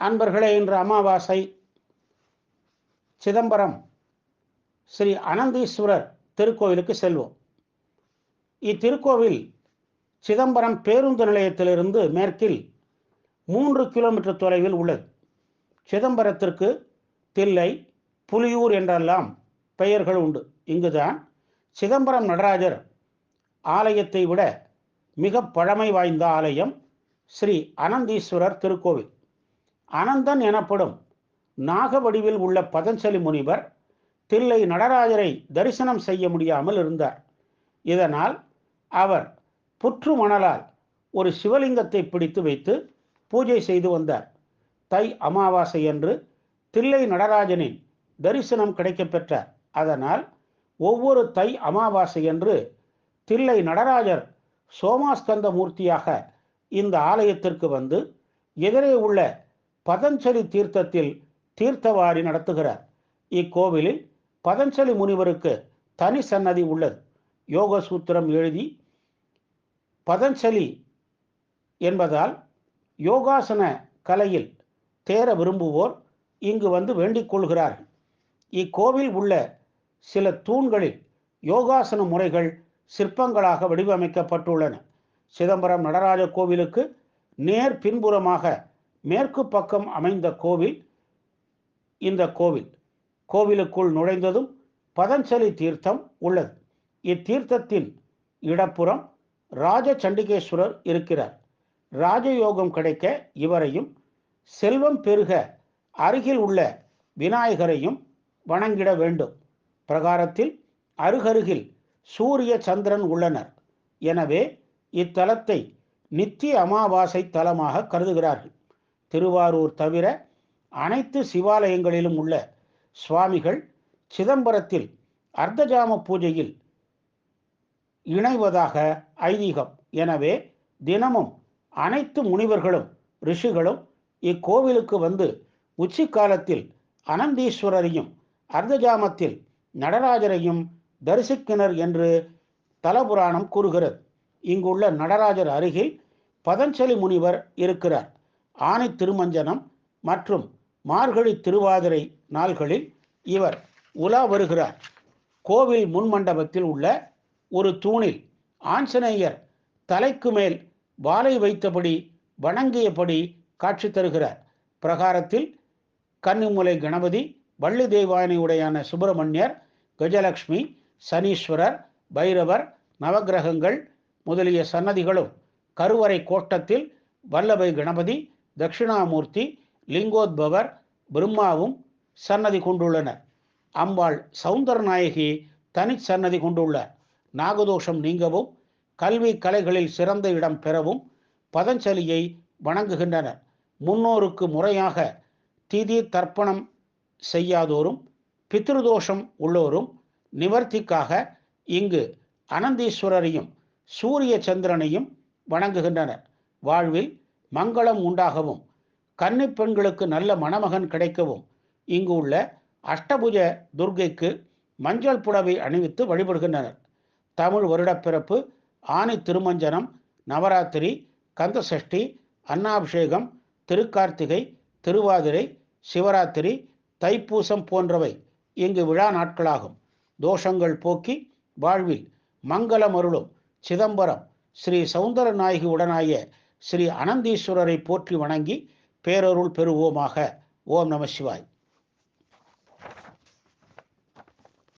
அன்பர்களே இன்று அமாவாசை. சிதம்பரம் ஸ்ரீ அனந்தீஸ்வரர் திருக்கோவிலுக்கு செல்வோம். இத்திருக்கோவில் சிதம்பரம் பேருந்து நிலையத்திலிருந்து மேற்கில் மூன்று கிலோமீட்டர் தொலைவில் உள்ளது. சிதம்பரத்திற்கு தில்லை புலியூர் என்றெல்லாம் பெயர்கள் உண்டு. இங்குதான் சிதம்பரம் நடராஜர் ஆலயத்தை விட மிக பழமை வாய்ந்த ஆலயம் ஸ்ரீ அனந்தீஸ்வரர் திருக்கோவில். அனந்தன் எனப்படும் நாக வடிவில் உள்ள பதஞ்சலி முனிவர் தில்லை நடராஜரை தரிசனம் செய்ய முடியாமல் இருந்தார். இதனால் அவர் புற்று மணலால் ஒரு சிவலிங்கத்தை பிடித்து வைத்து பூஜை செய்து வந்தார். தை அமாவாசை என்று தில்லை நடராஜனின் தரிசனம் கிடைக்கப்பெற்றார் அதனால் ஒவ்வொரு தை அமாவாசை என்று தில்லை நடராஜர் சோமாஸ்கந்த மூர்த்தியாக இந்த ஆலயத்திற்கு வந்து எதிரே உள்ள பதஞ்சலி தீர்த்தத்தில் தீர்த்தவாரி நடத்துகிறார். இக்கோவிலில் பதஞ்சலி முனிவருக்கு தனி சன்னதி உள்ளது. யோக சூத்திரம் எழுதி பதஞ்சலி என்பதால் யோகாசன கலையில் தேர விரும்புவோர் இங்கு வந்து வேண்டிக் கொள்கிறார்கள். இக்கோவில் உள்ள சில தூண்களில் யோகாசன முறைகள் சிற்பங்களாக வடிவமைக்கப்பட்டுள்ளன. சிதம்பரம் நடராஜ கோவிலுக்கு நேர் பின்புறமாக மேற்கு பக்கம் அமைந்த கோவில் இந்த கோவில். கோவிலுக்குள் நுழைந்ததும் பதஞ்சலி தீர்த்தம் உள்ளது. இத்தீர்த்தத்தின் இடப்புறம் ராஜ சண்டிகேஸ்வரர் இருக்கிறார். ராஜயோகம் கிடைக்க இவரையும் செல்வம் பெருக அருகில் உள்ள விநாயகரையும் வணங்கிட வேண்டும். பிரகாரத்தில் அருகருகில் சூரிய சந்திரன் உள்ளனர். எனவே இத்தலத்தை நித்திய அமாவாசை தலமாக கருதுகிறார்கள். திருவாரூர் தவிர அனைத்து சிவாலயங்களிலும் உள்ள சுவாமிகள் சிதம்பரத்தில் அர்த்தஜாம பூஜையில் இணைவதாக ஐதீகம். எனவே தினமும் அனைத்து முனிவர்களும் ரிஷிகளும் இக்கோவிலுக்கு வந்து உச்சி காலத்தில் அனந்தீஸ்வரரையும் அர்த்தஜாமத்தில் நடராஜரையும் தரிசிக்கினர் என்று தலபுராணம் கூறுகிறது. இங்குள்ள நடராஜர் அருகில் பதஞ்சலி முனிவர் இருக்கிறார். ஆணை திருமஞ்சனம் மற்றும் மார்கழி திருவாதிரை நாள்களில் இவர் உலா வருகிறார். கோவில் முன்மண்டபத்தில் உள்ள ஒரு தூணில் ஆஞ்சநேயர் தலைக்கு மேல் வாளை வைத்தபடி வணங்கியபடி காட்சி தருகிறார். பிரகாரத்தில் கன்னிமுலை கணபதி வள்ளி தெய்வானையுடையான சுப்பிரமணியர் கஜலக்ஷ்மி சனீஸ்வரர் பைரவர் நவகிரகங்கள் முதலிய சன்னதிகளும் கருவறை கோட்டத்தில் வல்லபை கணபதி தட்சிணாமூர்த்தி லிங்கோத்பவர் பிரம்மாவும் சன்னதி கொண்டுள்ளனர். அம்பாள் சவுந்தரநாயகி தனி சன்னதி கொண்டுள்ளார் நாகதோஷம் நீங்கவும் கல்வி கலைகளில் சிறந்த இடம் பெறவும் பதஞ்சலியை வணங்குகின்றனர். முன்னோருக்கு முறையாக திதி தர்ப்பணம் செய்யாதோரும் பித்ருதோஷம் உள்ளோரும் நிவர்த்திக்காக இங்கு அனந்தீஸ்வரரையும் சூரிய சந்திரனையும் வணங்குகின்றனர். வாழ்வில் மங்களம் உண்டாகவும் கன்னி பெண்களுக்கு நல்ல மணமகன் கிடைக்கவும் இங்கு உள்ள அஷ்டபுஜ துர்கைக்கு மஞ்சள் புடவை அணிவித்து வழிபடுகின்றனர். தமிழ் வருடப்பிறப்பு ஆணி திருமஞ்சனம் நவராத்திரி கந்தசஷ்டி அன்னாபிஷேகம் திருக்கார்த்திகை திருவாதிரை சிவராத்திரி தைப்பூசம் போன்றவை இங்கு விழா நாட்களாகும். தோஷங்கள் போக்கி வாழ்வில் மங்களம் அருளும். சிதம்பரம் ஸ்ரீ சவுந்தர நாயகி உடனாய ஸ்ரீ அனந்தீஸ்வரரை போற்றி வணங்கி பேரருள் பெறுவோமாக. ஓம் நம சிவாய்.